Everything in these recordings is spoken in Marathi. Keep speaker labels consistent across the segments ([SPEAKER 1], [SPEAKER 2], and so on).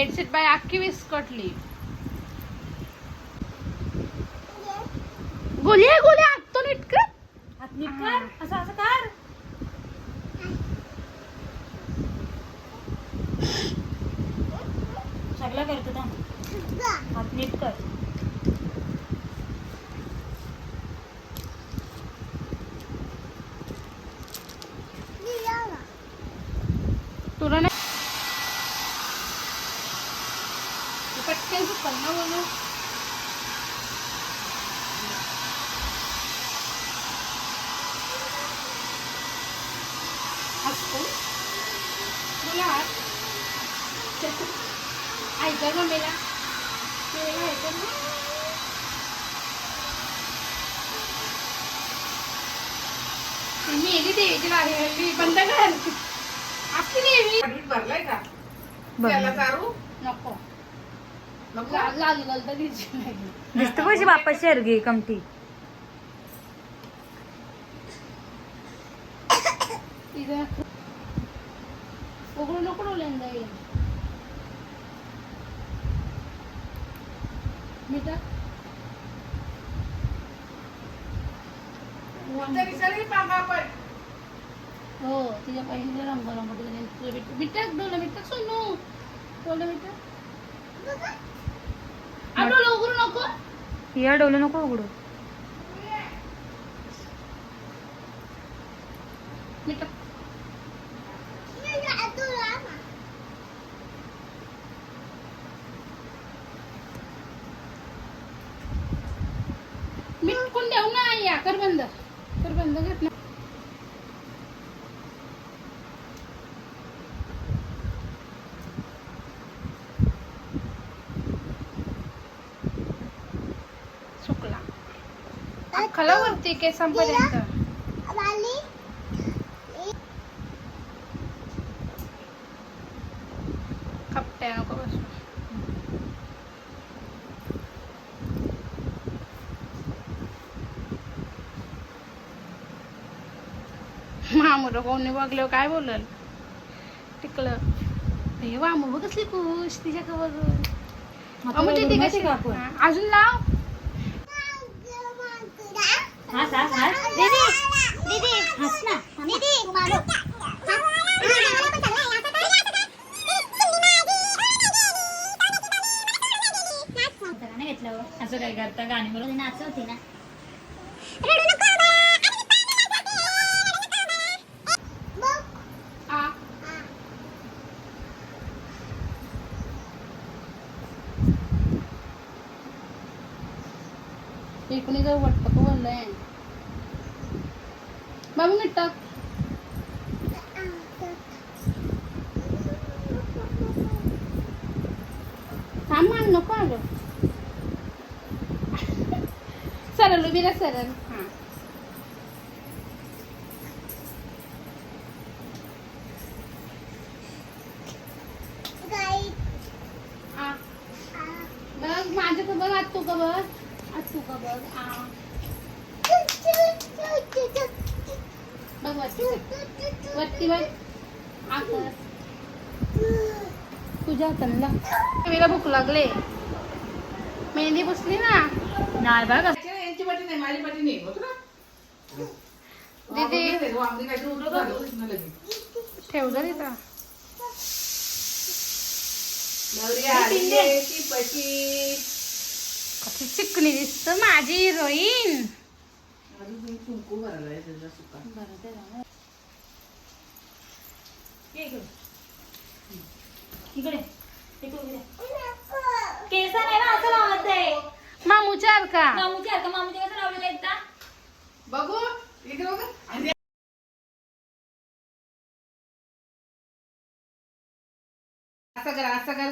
[SPEAKER 1] बेडशीट बाय अख्खी विस्कटली. गोल्या गोल्या आत्तो नीट कर.
[SPEAKER 2] हात नीट कर. असं असं कर. सगळं करतो थांब. हात नीट कर
[SPEAKER 1] तुला नाही ना बोलू असतो. बोला ऐका मम्मीला मम्मीला ऐका ना? मेली देवीची लागली बंद कर. आपली देवी
[SPEAKER 3] भरलाय का. त्याला चारू?
[SPEAKER 1] नको.
[SPEAKER 3] नको.
[SPEAKER 1] ला- लागल तर नाही.
[SPEAKER 2] दिसतं पैसे बापा शेरगी कमटी.
[SPEAKER 1] हो तिच्या पहिल्या रंग रंग मिठाक डोलं मिठाक सोनू. डोलं मिठाक उघडू नको.
[SPEAKER 2] या डोलं नको उघडू.
[SPEAKER 1] मीठ कोण देऊ ना या कर बंद. कर बंद घेत ना सुकला खाला वरती केसांपर्यंत खपट्या नको बसू. मामुर कोणी बघल्यावर काय बोलल? टिकलं. हे वामू बघ कसली खुश तिच्या का बघ अमू ती कशी? हा, अजून लाव.
[SPEAKER 2] हस हस हस
[SPEAKER 4] दीदी दीदी. हस ना दीदी.
[SPEAKER 2] घेतलं असं काय करता? गाणी म्हणून
[SPEAKER 4] नाचवते ना.
[SPEAKER 1] इकडे जर वाटतं का बोललंय बाबू मिठ. टाक थांब मान नको अगं. सरळ उभी सरळ. हां. बघ माझं का बघ तू का बघ बघ बघ वरती. वरती बघ तुझ्या हाताने भूक लागले. मेहंदी बसली ना?
[SPEAKER 2] नाही बघ.
[SPEAKER 3] यांची पाठी नाही माझी पाठी नाही. होत ना
[SPEAKER 1] दीदी. ठेवलं तिथं
[SPEAKER 3] नवरी आली आहे की पशी
[SPEAKER 1] कशी चिकणी दिसत माझी हिरोईन.
[SPEAKER 2] केस नाही ना असं लावत आहे
[SPEAKER 1] मामूच्या का
[SPEAKER 2] मामूच्या का मामूच्या कसं लावलेलं एकदा
[SPEAKER 3] बघू. इकडे बघ असं कर असं कर.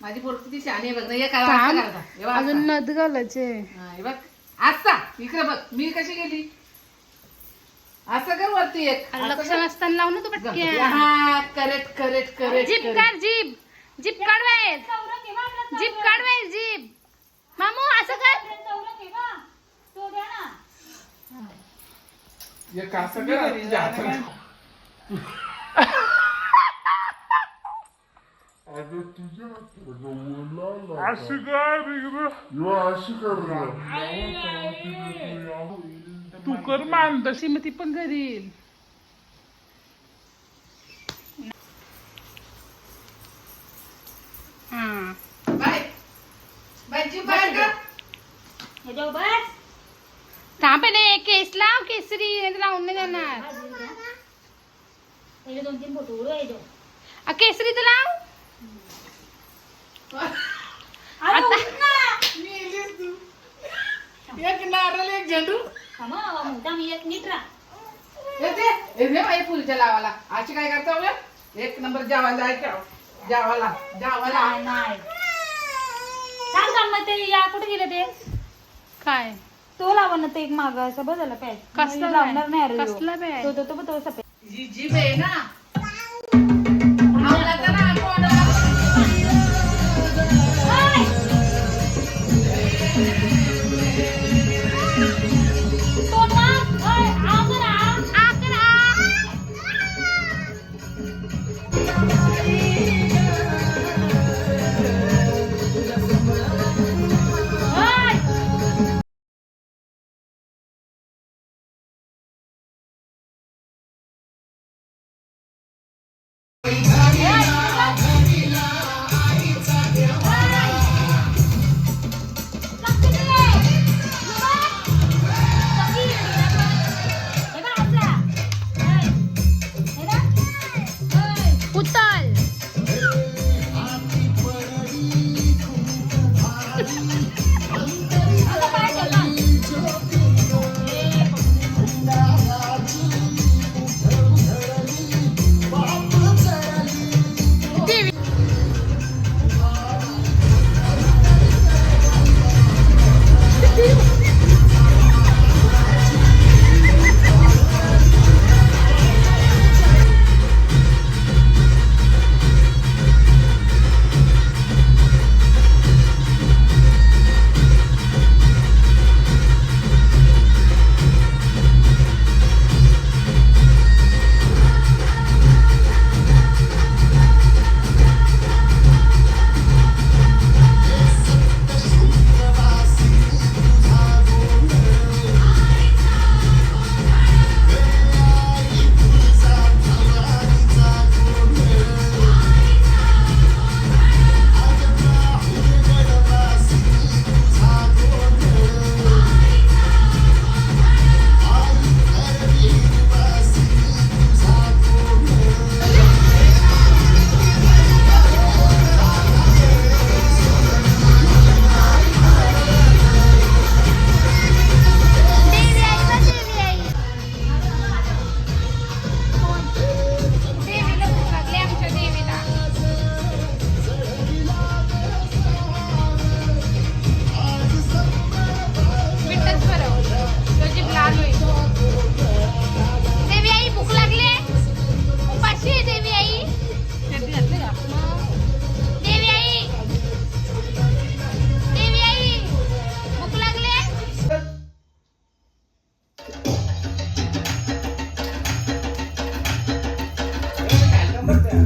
[SPEAKER 3] माझी पोरगी ती शहाणी आहे बघ ना हे करा असं
[SPEAKER 1] थांब.
[SPEAKER 3] करायचं. हे बघ, असं.
[SPEAKER 1] अजून नद घालायचे.
[SPEAKER 3] हा, हे बघ. असा इकडे बघ मी कशी गेली? असं कर वरती एक. असं
[SPEAKER 1] लक्ष
[SPEAKER 3] कर.
[SPEAKER 1] नसताना लावू ना तू पटक्या.
[SPEAKER 3] हा करेक्ट करेक्ट करेक्ट
[SPEAKER 1] जीप काढ जीप. जीप काढ बाहेर. जीप काढ बाहेर जीप. मामू असं कर.
[SPEAKER 2] चौरंग आहे बा. तो द्या ना
[SPEAKER 5] हे. कसं करा अगं तुझ्या हाताला अशी काय रे अशी कर तू कर मान
[SPEAKER 1] श्रीमती पण घरी येईल थांब केस लाव केसरी लावून नाही जाणार. केसरी तर लाव.
[SPEAKER 2] आता
[SPEAKER 6] एक नारळ एक झेंडू.
[SPEAKER 2] मोठा मी एक नीट राहा.
[SPEAKER 6] येते येते बाई फुलच्या लावाला. अशी काय करता एक नंबर जेवायला जेवायला
[SPEAKER 2] नाही नाही. काय काम मग ते? या कुठे गेले ते?
[SPEAKER 1] काय?
[SPEAKER 2] तो लावा ना ते एक माग. असं बदलला पॅच
[SPEAKER 1] कसला
[SPEAKER 2] लावणार नाही अरे
[SPEAKER 1] कसला बॅग?
[SPEAKER 2] तो तो तो तो सफेद
[SPEAKER 6] जी जीभ आहे ना.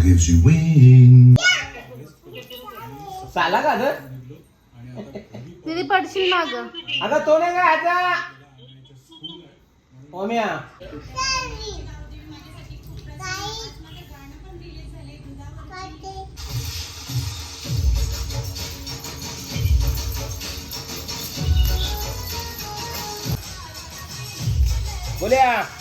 [SPEAKER 7] Gives you wind?
[SPEAKER 8] चाला का ग?
[SPEAKER 1] दीदी पडशील माग.
[SPEAKER 8] अगं तो नाही का आता. ओम्या. बोल्या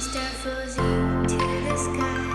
[SPEAKER 9] Start floating to the sky.